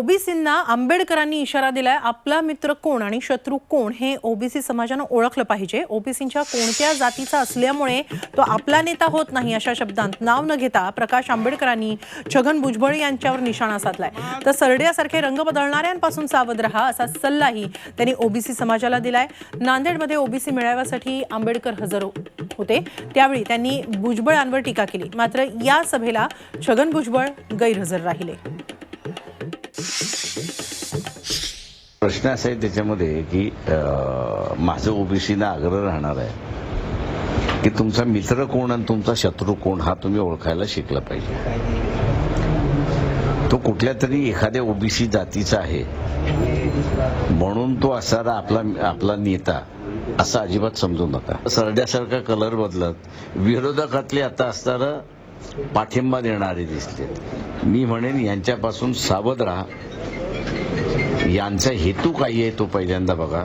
ओबीसींना आंबेडकरांनी इशारा दिलाय आपला मित्र कोण आणि शत्रू कोण हे ओबीसी समाजानं ओळखलं पाहिजे. ओबीसींच्या कोणत्या जातीचा असल्यामुळे तो आपला नेता होत नाही अशा शब्दांत नाव न घेता प्रकाश आंबेडकरांनी छगन भुजबळ यांच्यावर निशाणा साधलाय. तर सरड्यासारखे रंग बदलणाऱ्यांपासून सावध रहा असा सल्लाही त्यांनी ओबीसी समाजाला दिलाय. नांदेडमध्ये ओबीसी मेळाव्यासाठी आंबेडकर हजर होते. त्यावेळी त्यांनी भुजबळांवर टीका केली. मात्र या सभेला छगन भुजबळ गैरहजर राहिले. प्रश्न असा आहे त्याच्यामध्ये की माझं ओबीसीना आग्रह राहणार आहे की तुमचा मित्र कोण आणि तुमचा शत्रू कोण हा तुम्ही ओळखायला शिकला पाहिजे. तो कुठल्या तरी एखाद्या ओबीसी जातीचा आहे. म्हणून तो असणारा आपला आपला नेता असं अजिबात समजू नका. सरड्यासारखा कलर बदलत विरोधकातले आता असणारं पाठिंबा देणारे दिसते मी म्हणेन यांच्यापासून सावध राहा. यांचा हेतू काय आहे तो पहिल्यांदा बघा.